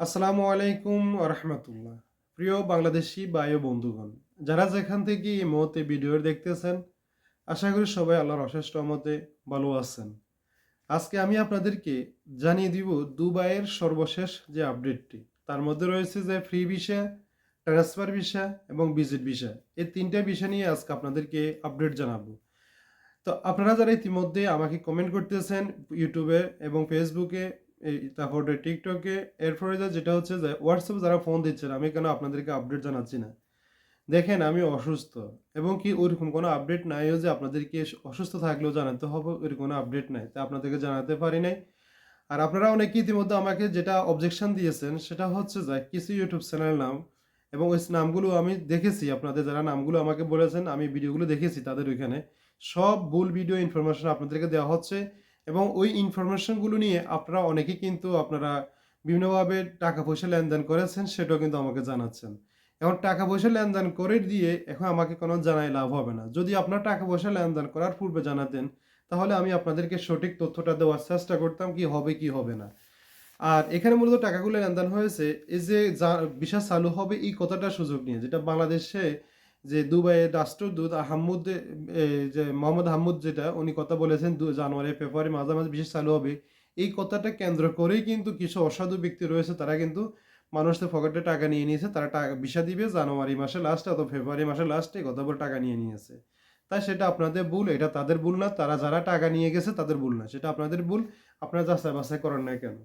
আসসালামু আলাইকুম রহমতুল্লাহ। প্রিয় বাংলাদেশি বায়ু বন্ধুগণ, যারা যেখান থেকে এই মুহূর্তে ভিডিও দেখতেছেন, আশা করি সবাই আল্লাহর অশেষ রহমতে ভালো আছেন। আজকে আমি আপনাদেরকে জানিয়ে দিব দুবাইয়ের সর্বশেষ যে আপডেটটি। তার মধ্যে রয়েছে যে ফ্রি ভিসা, ট্রান্সফার ভিসা এবং ভিজিট ভিসা। এই তিনটা বিষয় নিয়ে আজকে আপনাদেরকে আপডেট জানাব। তো আপনারা যারা ইতিমধ্যে আমাকে কমেন্ট করতেছেন, ইউটিউবে এবং ফেসবুকে তারপরে টিকটকে, এরপরে যা যেটা হচ্ছে যে হোয়াটসঅ্যাপে যারা ফোন দিচ্ছেন, আমি কেন আপনাদেরকে আপডেট জানাচ্ছি না? দেখেন, আমি অসুস্থ এবং কি ওইরকম কোনো আপডেট নাইও যে আপনাদেরকে অসুস্থ থাকলেও জানাতে হবে ওইরকম কোনো আপডেট নাই। তা আপনাদেরকে জানাতে পারি নাই। আর আপনারা অনেকে ইতিমধ্যে আমাকে যেটা অবজেকশন দিয়েছেন, সেটা হচ্ছে যে কিছু ইউটিউব চ্যানেল নাম এবং ওই নামগুলো আমি দেখেছি। আপনাদের যারা নামগুলো আমাকে বলেছেন, আমি ভিডিওগুলো দেখেছি তাদের ওইখানে। সব ভুল ভিডিও ইনফরমেশন আপনাদেরকে দেওয়া হচ্ছে। এবং ওই ইনফরমেশনগুলো নিয়ে আপনারা অনেকেই কিন্তু আপনারা বিভিন্নভাবে টাকা পয়সা লেনদেন করেছেন, সেটাও কিন্তু আমাকে জানাচ্ছেন। এখন টাকা পয়সা লেনদেন করে দিয়ে এখন আমাকে কোনো জানাই লাভ হবে না। যদি আপনার টাকা পয়সা লেনদেন করার পূর্বে জানাতেন, তাহলে আমি আপনাদেরকে সঠিক তথ্যটা দেওয়ার চেষ্টা করতাম কি হবে কি হবে না। আর এখানে মূলত টাকাগুলো লেনদেন হয়েছে, এই যে বিশাল চালু হবে এই কথাটা সুযোগ নিয়ে, যেটা বাংলাদেশে যে দুবাইয়ের রাষ্ট্রদূত এ, যে মোহাম্মদ আহমুদ যেটা উনি কথা বলেছেন জানুয়ারি ফেব্রুয়ারি মাঝামাঝি বিশেষ চালু হবে। এই কথাটা কেন্দ্র করেই কিন্তু কিছু অসাধু ব্যক্তি রয়েছে তারা কিন্তু মানুষদের পকেটে টাকা নিয়ে নিয়েছে। তারা টাকা ভিসা দিবে জানুয়ারি মাসে লাস্টে অথবা ফেব্রুয়ারি মাসে লাস্টে কথা বলে টাকা নিয়ে নিয়েছে। তাই সেটা আপনাদের ভুল এটা তাদের ভুল না তারা যারা টাকা নিয়ে গেছে তাদের ভুল না সেটা আপনাদের ভুল। আপনারা যাচাই বাছাই করেন না কেন?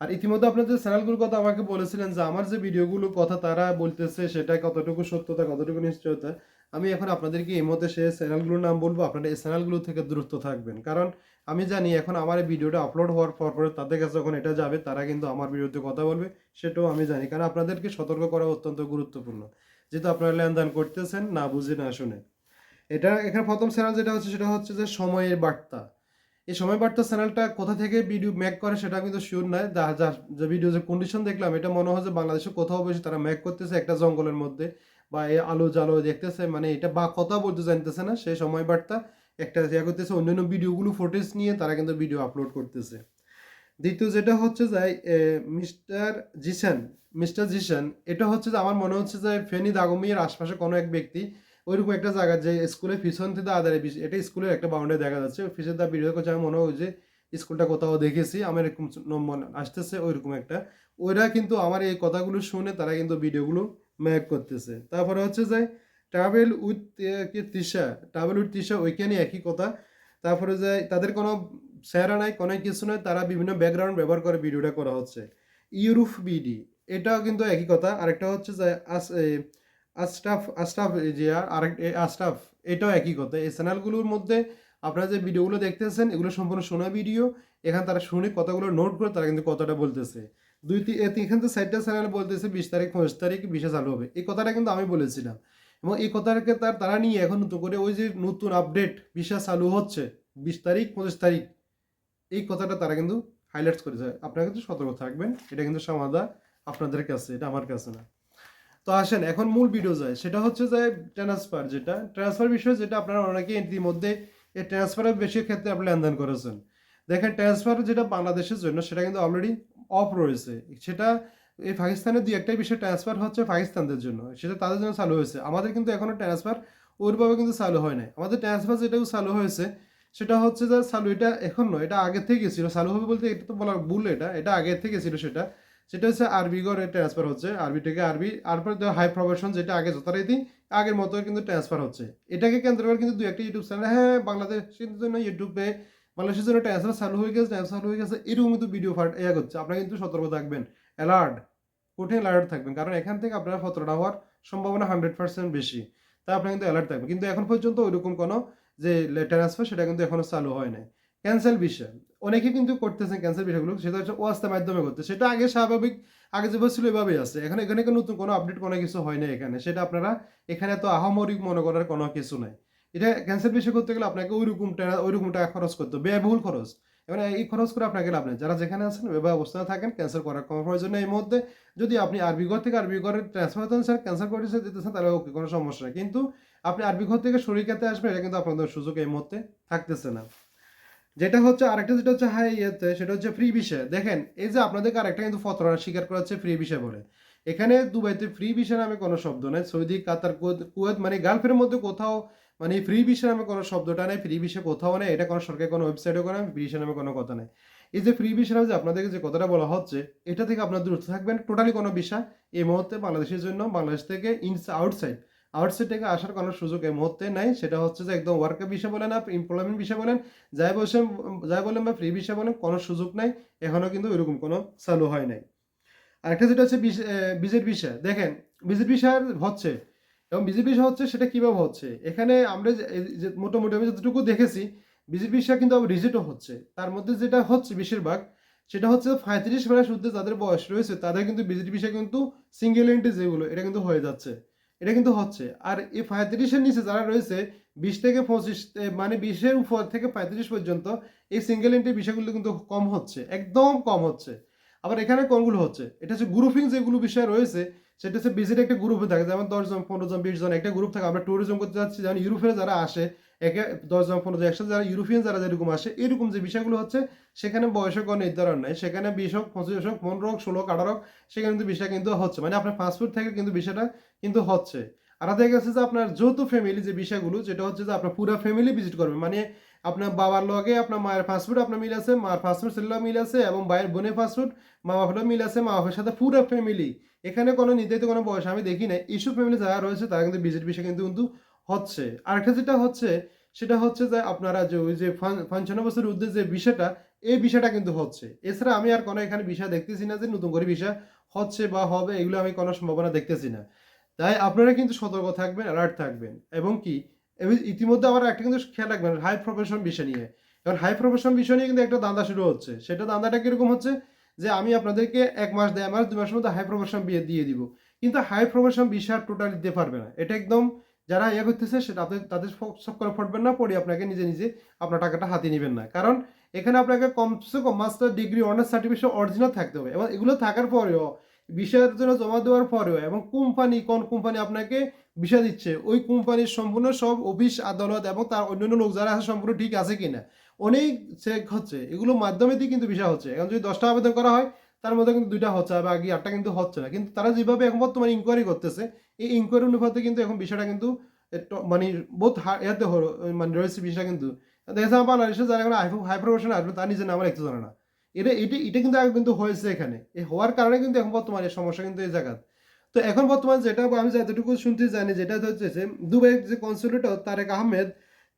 আর ইতিমধ্যে আপনাদের চ্যানেলগুলোর কথা আমাকে বলেছিলেন যে আমার যে ভিডিওগুলো কথা তারা বলতেছে, সেটা কতটুকু সত্যতা, কতটুকু নিশ্চয়তা, আমি এখন আপনাদেরকে এই মতে সে চ্যানেলগুলোর নাম বলব। আপনারা এই চ্যানেলগুলো থেকে দূরত্ব থাকবেন। কারণ আমি জানি এখন আমার এই ভিডিওটা আপলোড হওয়ার পর পরে তাদের কাছে যখন এটা যাবে, তারা কিন্তু আমার বিরুদ্ধে কথা বলবে, সেটাও আমি জানি। কারণ আপনাদেরকে সতর্ক করা অত্যন্ত গুরুত্বপূর্ণ। যেহেতু আপনারা লেনদেন করতেছেন, না বুঝে, না শুনে। এটা এখানে প্রথম চ্যানেল যেটা হচ্ছে, সেটা হচ্ছে যে সময়ের বার্তা। এই সময় বার্তা চ্যানেলটা কোথা থেকে ভিডিও মেক করে সেটা কিন্তু শিওর নয়। যা যা ভিডিও যে কন্ডিশন দেখলাম, এটা মনে হয় যে বাংলাদেশে কোথাও বেশি তারা মেক করতেছে একটা জঙ্গলের মধ্যে বা এই আলো জালো দেখতেছে মানে এটা বা কথা বলতে জানতেছে না। সেই সময় বার্তা একটা ইয়া করতেছে, অন্যান্য ভিডিওগুলো ফুটেজ নিয়ে তারা কিন্তু ভিডিও আপলোড করতেছে। দ্বিতীয় যেটা হচ্ছে যে মিস্টার জিসান মিস্টার জিসান, এটা হচ্ছে যে আমার মনে হচ্ছে যে ফেনী দাগমিয়ার আশপাশে কোনো এক ব্যক্তি ওইরকম একটা জায়গা যে স্কুলের পিছন থেকে আদারে এটা স্কুলের একটা বাউন্ডারি দেখা যাচ্ছে। পিছনে দা ভিডিও করছে আমার মনে হয় যে স্কুলটা কোথাও দেখেছি, আমার এরকম মনে আসতেছে ওইরকম একটা। ওইরা কিন্তু আমার এই কথাগুলো শুনে তারা কিন্তু ভিডিওগুলো ম্যাক করতেছে। তারপরে হচ্ছে যে ট্রাভেল উইথ কি তৃষা? ট্রাভেল উইথ তৃষা ওইখানে একই কথা। তারপরে যে তাদের কোনো স্যারা নাই, কোনো কিছু নয় তারা বিভিন্ন ব্যাকগ্রাউন্ড ব্যবহার করে ভিডিওটা করা হচ্ছে। ইউরুফ বিডি এটাও কিন্তু একই কথা। আরেকটা হচ্ছে যে আস আশরাফ আশরাফ যে আরেক, এ, আশরাফ, এটাও একই কথা। এই চ্যানেলগুলোর মধ্যে আপনারা যে ভিডিওগুলো দেখতেছেন, এগুলো সম্পূর্ণ শোনা ভিডিও। এখানে তারা শুনে কথাগুলো নোট করে তারা কিন্তু কথাটা বলতেছে। দুই এখান থেকে সাইডটা চ্যানেল বলতেছে, বিশ তারিখ, পঁচিশ তারিখ বিশে চালু হবে। এই কথাটা কিন্তু আমি বলেছিলাম। এবং এই কথাটাকে তার, তারা নিয়ে এখন নতুন করে ওই যে নতুন আপডেট বিশা চালু হচ্ছে, বিশ তারিখ, পঁচিশ তারিখ, এই কথাটা তারা কিন্তু হাইলাইটস করেছে। আপনারা কিন্তু সতর্ক থাকবেন, এটা কিন্তু সমাধান আপনাদের কাছে, এটা আমার কাছে না। তো আসেন, এখন মূল ভিডিও যায়। সেটা হচ্ছে যে ট্রান্সফার যেটা ট্রান্সফার বিষয় যেটা আপনারা অনেকে ইতিমধ্যে এই ট্রান্সফারের বেশি ক্ষেত্রে আপনি লেনদেন করেছেন। দেখেন ট্রান্সফার যেটা বাংলাদেশের জন্য, সেটা কিন্তু অলরেডি অফ রয়েছে। সেটা এই পাকিস্তানের দুই একটাই বিষয় ট্রান্সফার হচ্ছে পাকিস্তানদের জন্য। সেটা তাদের জন্য চালু হয়েছে। আমাদের কিন্তু এখনও ট্রান্সফার ওইভাবে কিন্তু চালু হয় নাই। আমাদের ট্রান্সফার যেটাও চালু হয়েছে, সেটা হচ্ছে যে চালু, এটা এখন নয়, এটা আগে থেকে ছিল। চালু হবে বলতে এটা তো বলা ভুল এটা এটা আগে থেকে ছিল সেটা। সেটা হচ্ছে আরবি গড়ে ট্রান্সফার হচ্ছে। আরবি থেকে আরবি, তারপরে হাই প্রফেশন যেটা আগে যথারীতি আগের মতো কিন্তু ট্রান্সফার হচ্ছে। এটাকে কেন্দ্র করে কিন্তু দু একটা ইউটিউব চ্যানেল হ্যাঁ বাংলাদেশের জন্য ইউটিউবে বাংলাদেশের জন্য ট্রান্সফার চালু হয়ে গেছে ট্রান্সফার হয়ে গেছে, এরকম কিন্তু ভিডিও ফাট, ইয়া করছে। আপনারা কিন্তু সতর্ক থাকবেন। অ্যালার্ট কঠিন অ্যালার্ট থাকবেন। কারণ এখান থেকে আপনারা ফতোটা হওয়ার সম্ভাবনা হান্ড্রেড পার্সেন্ট বেশি। তাই আপনারা কিন্তু অ্যালার্ট থাকবেন। কিন্তু এখন পর্যন্ত ওইরকম কোনো যে ট্রান্সফার সেটা কিন্তু এখনও চালু হয় নাই। ক্যান্সেল বিষয়। অনেকে কিন্তু করতেছেন ক্যান্সার বিষয়গুলো, সেটা হচ্ছে ওয়াস্তার মাধ্যমে করতে। সেটা আগে স্বাভাবিক, আগে যেভাবে ছিল এভাবেই আছে। এখানে এখানে নতুন কোনো আপডেট কোনো কিছু হয় না এখানে। সেটা আপনারা এখানে তো আহামরিক মনে করার কোনো কিছু নাই। এটা ক্যান্সার বিষয় করতে গেলে আপনাকে ওইরকম টাকা ওইরকম টাকা খরচ করতে ব্যয়বহুল খরচ। এবার এই খরচ করে আপনাকে লাভ নেই। যারা যেখানে আছেন ওই অবস্থায় থাকেন ক্যান্সার করার কোনো প্রয়োজন নেই এই মুহূর্তে। যদি আপনি আরবি ঘর থেকে আরবি ঘরে ট্রান্সফার হতেন স্যার ক্যান্সেল করে দিতেছেন, তাহলে ওকে কোনো সমস্যা নেই। কিন্তু আপনি আরবি ঘর থেকে শরীর খেতে আসবেন, এটা কিন্তু আপনাদের সুযোগ এই মুহূর্তে থাকতেছে না। যেটা হচ্ছে আরেকটা যেটা হচ্ছে হাই ইয়েতে, সেটা হচ্ছে ফ্রি ভিসা দেখেন, এই যে আপনাদেরকে আরেকটা কিন্তু ফতরা স্বীকার করা হচ্ছে ফ্রি ভিসা বলে। এখানে দুবাইতে ফ্রি ভিসা নামে কোনো শব্দ নেই, সৌদি, কাতার, কুয়েত- মানে গালফের মধ্যে কোথাও মানে ফ্রি ভিসা নামে কোনো শব্দটা নেই ফ্রি ভিসা কোথাও নেই, এটা কোনো সরকারি কোনো ওয়েবসাইটে কোনো ফ্রি ভিসা নামে কোনো কথা নেই। এই যে ফ্রি ভিসা নামে যে আপনাদেরকে যে কথাটা বলা হচ্ছে, এটা থেকে আপনার দূরত্ব থাকবেন টোটালি কোনো ভিসা এই মুহূর্তে বাংলাদেশের জন্য, বাংলাদেশ থেকে ইনস আউটসাইড আউটসাইড থেকে আসার কোনো সুযোগ এই মুহূর্তে নাই। সেটা হচ্ছে যে একদম ওয়ার্কের বিষয় বলেন না এমপ্লয়মেন্ট বিষয় বলেন, যাই বসে যাই বলেন বা ফ্রি বিষয় বলেন, কোনো সুযোগ নাই। এখনও কিন্তু এরকম কোনো চালু হয় নাই। আরেকটা যেটা হচ্ছে বিজেট বিষয়। দেখেন বিজেট বিষয় হচ্ছে, এবং বিজেপি বিষয় হচ্ছে সেটা কীভাবে হচ্ছে? এখানে আমরা যে- মোটামুটি আমি যতটুকু দেখেছি বিজেপি বিষয় কিন্তু আবার রিজেক্টও হচ্ছে। তার মধ্যে যেটা হচ্ছে বেশিরভাগ, সেটা হচ্ছে পঁয়ত্রিশ প্লাস ঊর্ধ্বে যাদের বয়স রয়েছে, তাদের কিন্তু বিজেপি বিষয় কিন্তু সিঙ্গেল এন্ট্রি যেগুলো, এটা কিন্তু হয়ে যাচ্ছে। এটা কিন্তু হচ্ছে। আর এই পঁয়ত্রিশের নিচে যারা রয়েছে, বিশ থেকে পঁচিশ মানে বিশের উপর থেকে পঁয়ত্রিশ পর্যন্ত এই সিঙ্গেল এন্ট্রি বিষয়গুলো কিন্তু কম হচ্ছে, একদম কম হচ্ছে। আবার এখানে কোনগুলো হচ্ছে? এটা হচ্ছে গ্রুপিং যেগুলো বিষয় রয়েছে সেটা হচ্ছে বিজের একটা গ্রুপে থাকে, যেমন দশজন পনেরো জন, বিশ জন, একটা গ্রুপ থাকে। আমরা ট্যুরিজম করতে যাচ্ছি, যেমন ইউরোপে যারা আসে, একে দশজন পনেরো জন, একসাথে যারা ইউরোপিয়ান যারা যেরকম আসে, এরকম যে বিষয়গুলো হচ্ছে, সেখানে বয়সের কোনো নির্ধারণ নেই। সেখানে বিশ হোক, পঁচিশ হোক, পনেরো হোক, ষোলো হোক, আঠারো হোক, সেখানে কিন্তু বিষয় কিন্তু হচ্ছে। মানে আপনার পাসপোর্ট থেকে কিন্তু বিষয়টা কিন্তু হচ্ছে। আর দেখা গেছে যে আপনার যৌথ ফ্যামিলি যে বিষয়গুলো, যেটা হচ্ছে যে আপনার পুরো ফ্যামিলি ভিজিট করবে। মানে আপনার বাবার লগে আপনার মায়ের পাসপোর্ট আপনার মিল আছে, মার পাসপোর্ট ছেলের মিল আছে এবং ভাইয়ের বোনের পাসপোর্ট মা বাবার মিল আছে মা বাপের সাথে পুরো ফ্যামিলি এখানে কোনো নির্ধারিত কোনো বয়স আমি দেখি না এইসব ফ্যামিলি যারা রয়েছে, তারা কিন্তু ভিজিট বিষয় কিন্তু কিন্তু হচ্ছে। আরেকটা যেটা হচ্ছে, সেটা হচ্ছে যে আপনারা যে ওই যে পঞ্চান্ন বছরের ঊর্ধ্বে যে বিষয়টা এই বিষয়টা কিন্তু হচ্ছে। এছাড়া আমি আর কোনো এখানে বিষয় দেখতেছি না যে নতুন করে বিষয় হচ্ছে বা হবে, এগুলো আমি কোনো সম্ভাবনা দেখতেছি না। তাই আপনারা কিন্তু সতর্ক থাকবেন অ্যালার্ট থাকবেন। এবং কি ইতিমধ্যে আবার একটা কিন্তু খেয়াল রাখবেন হাই প্রফেশন বিষয় নিয়ে। কারণ হাই প্রফেশন বিষয় নিয়ে কিন্তু একটা দান্দা শুরু হচ্ছে। সেটা দান্দাটা কীরকম হচ্ছে যে আমি আপনাদেরকে এক মাস দেড় মাস দু মাসের মধ্যে হাই প্রফেশন বিয়ে দিয়ে দিব। কিন্তু হাই প্রফেশন বিষয় টোটালি দিতে পারবে না। এটা একদম যারা ইয়ে করতেছে সেটা আপনি তাদের সব করে পড়বেন না, পরে আপনাকে নিজে নিজে আপনার টাকাটা হাতে নেবেন না। কারণ এখানে আপনাকে কমসে কম master degree honours certificate original থাকতে হবে। এবং এগুলো থাকার পরেও, বিষয়ের জন্য জমা দেওয়ার পরেও এবং কোম্পানি কোন কোম্পানি আপনাকে বিষয় দিচ্ছে, ওই কোম্পানির সম্পূর্ণ সব অফিস আদালত এবং তার অন্যান্য লোক যারা আছে সম্পূর্ণ ঠিক আছে কিনা। অনেক চেক হচ্ছে এগুলোর মাধ্যমে দিয়ে কিন্তু বিষয় হচ্ছে। এখন যদি দশটা আবেদন করা হয়, তার মধ্যে কিন্তু দুইটা হচ্ছে বা আগে আটটা কিন্তু হচ্ছে না। কিন্তু তারা যেভাবে এখন বর্তমানে ইনকোয়ারি করতেছে, এই ইনকোয়ারি অনুপাতে কিন্তু এখন বিষয়টা কিন্তু মানে বহুত ইয়াতে মানে রয়েছে বিষয়টা কিন্তু। দেখা যাচ্ছে আমার বাংলাদেশে যারা এখন হাই আসবে, তার নিজের নাম লিখতে জানে না। এটা এটা এটা কিন্তু আগে কিন্তু হয়েছে এখানে। এই হওয়ার কারণে কিন্তু এখন বর্তমানে সমস্যা কিন্তু এই জায়গা তো এখন বর্তমানে যেটা আমি যতটুকু শুনতে জানি, যেটা হচ্ছে যে, দুবাইয়ের যে কনসুলেটর তারেক আহমেদ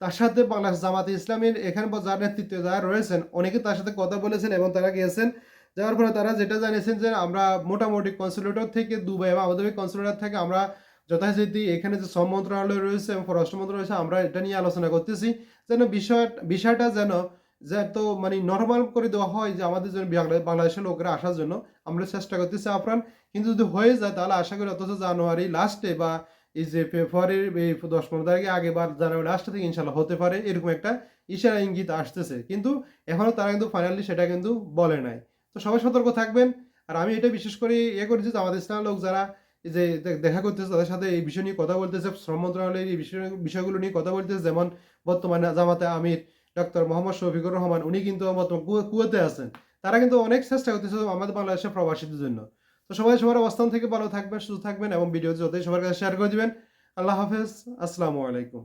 তার সাথে বাংলাদেশ জামাতে ইসলামের এখানে যার নেতৃত্বে যারা রয়েছেন, অনেকে তার সাথে কথা বলেছেন এবং তারা গিয়েছেন। যাওয়ার পরে তারা যেটা জানিয়েছেন যে আমরা মোটামুটি কনসুলেটর থেকে দুবাই এবং আবুধাবি কনসুলেটর থেকে আমরা যথাযথ এখানে যে শ্রম মন্ত্রণালয় রয়েছে এবং পররাষ্ট্র মন্ত্রণালয় রয়েছে, আমরা এটা নিয়ে আলোচনা করতেছি। যেন বিষয় বিষয়টা যেন যে তো মানে নর্মাল করে দেওয়া হয় যে আমাদের জন্য বাংলাদেশের লোকরা আসার জন্য, আমরা চেষ্টা করতেছি আপ্রাণ। কিন্তু যদি হয়ে যায় তাহলে আশা করি অথচ জানুয়ারি লাস্টে বা এই যে ফেব্রুয়ারির এই দশ পনেরো তারিখে আগে বা জানুয়ারি লাস্টে থেকে ইনশাল্লাহ হতে পারে, এরকম একটা ইশারা ইঙ্গিত আসতেছে। কিন্তু এখনও তারা কিন্তু ফাইনালি সেটা কিন্তু বলে নাই। তো সবাই সতর্ক থাকবেন। আর আমি এটা বিশেষ করে ইয়ে করেছি যে আমাদের ইসলামের লোক যারা যে দেখা করতেছে, তাদের সাথে এই বিষয় নিয়ে কথা বলতেছে, শ্রম মন্ত্রণালয়ের এই বিষয়, বিষয়গুলো নিয়ে কথা বলতেছে। যেমন বর্তমানে জামাতে আমির ডক্টর মোহাম্মদ শফিকুর রহমান, উনি কিন্তু বর্তমান কুয়ে- কুয়েতে আছেন। তারা কিন্তু অনেক চেষ্টা করতেছে আমাদের বাংলাদেশের প্রবাসীদের জন্য। তো সবাই সবার অবস্থান থেকে ভালো থাকবেন, সুস্থ থাকবেন এবং ভিডিও যতই সবার কাছে শেয়ার করে দিবেন, আল্লাহ হাফেজ, আসসালামু আলাইকুম।